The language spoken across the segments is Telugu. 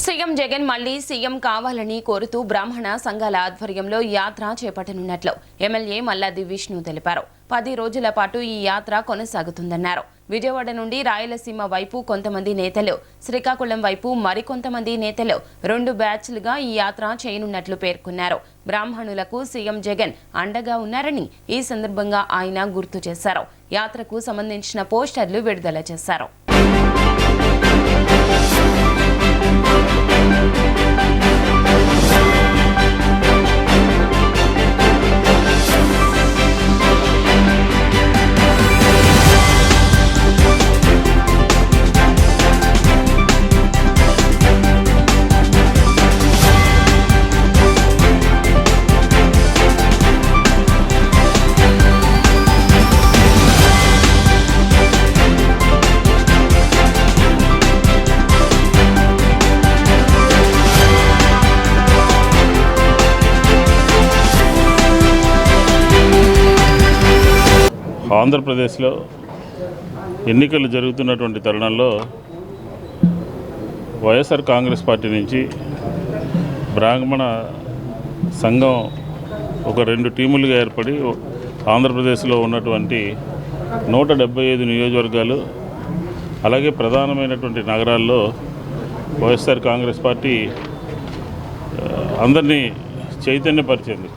సీఎం జగన్ మళ్ళీ సీఎం కావాలని కోరుతూ బ్రాహ్మణ సంఘాల ఆధ్వర్యంలో యాత్ర చేపట్టనున్నట్లు ఎమ్మెల్యే మల్లాది విష్ణు తెలిపారు. పది రోజుల పాటు ఈ యాత్ర కొనసాగుతుందన్నారు. విజయవాడ నుండి రాయలసీమ వైపు కొంతమంది నేతలు శ్రీకాకుళం వైపు మరికొంతమంది నేతలు రెండు బ్యాచ్లుగా ఈ యాత్ర చేయనున్నట్లు పేర్కొన్నారు. బ్రాహ్మణులకు సీఎం జగన్ అండగా ఉన్నారని ఈ సందర్భంగా ఆయన గుర్తు చేశారు. యాత్రకు సంబంధించిన పోస్టర్లు విడుదల చేశారు. Thank you. ఆంధ్రప్రదేశ్లో ఎన్నికలు జరుగుతున్నటువంటి తరుణంలో వైఎస్ఆర్ కాంగ్రెస్ పార్టీ నుంచి బ్రాహ్మణ సంఘం ఒక రెండు టీములుగా ఏర్పడి ఆంధ్రప్రదేశ్లో ఉన్నటువంటి నూట డెబ్బై ఐదు నియోజకవర్గాలు అలాగే ప్రధానమైనటువంటి నగరాల్లో వైఎస్ఆర్ కాంగ్రెస్ పార్టీ అందరినీ చైతన్యపరిచింది.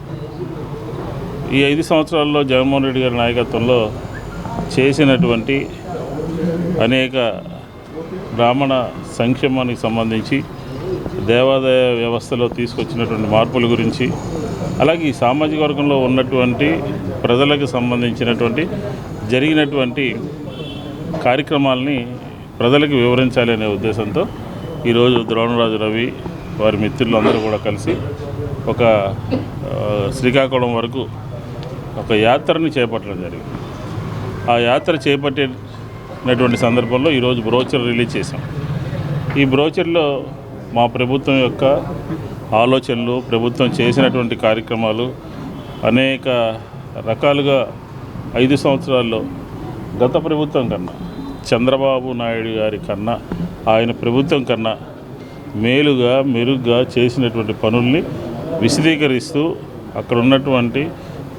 ఈ ఐదు సంవత్సరాల్లో జగన్మోహన్ రెడ్డి గారి నాయకత్వంలో చేసినటువంటి అనేక బ్రాహ్మణ సంక్షేమానికి సంబంధించి దేవాదాయ వ్యవస్థలో తీసుకొచ్చినటువంటి మార్పుల గురించి అలాగే ఈ సామాజిక వర్గంలో ఉన్నటువంటి ప్రజలకు సంబంధించినటువంటి జరిగినటువంటి కార్యక్రమాలని ప్రజలకు వివరించాలి అనే ఉద్దేశంతో ఈరోజు ద్రోణరాజు రవి వారి మిత్రులందరూ కూడా కలిసి ఒక శ్రీకాకుళం వరకు ఒక యాత్రని చేపట్టడం జరిగింది. ఆ యాత్ర చేపట్టినటువంటి సందర్భంలో ఈరోజు బ్రోచర్ రిలీజ్ చేశాం. ఈ బ్రోచర్లో మా ప్రభుత్వం యొక్క ఆలోచనలు ప్రభుత్వం చేసినటువంటి కార్యక్రమాలు అనేక రకాలుగా ఐదు సంవత్సరాల్లో గత ప్రభుత్వం కన్నా చంద్రబాబు నాయుడు గారి కన్నా ఆయన ప్రభుత్వం కన్నా మేలుగా మెరుగ్గా చేసినటువంటి పనుల్ని విశదీకరిస్తూ అక్కడ ఉన్నటువంటి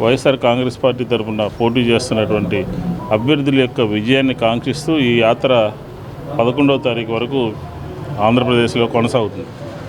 వైఎస్ఆర్ కాంగ్రెస్ పార్టీ తరఫున పోటీ చేస్తున్నటువంటి అభ్యర్థుల యొక్క విజయాన్ని కాంక్షిస్తూ ఈ యాత్ర పదకొండవ తారీఖు వరకు ఆంధ్రప్రదేశ్లో కొనసాగుతుంది.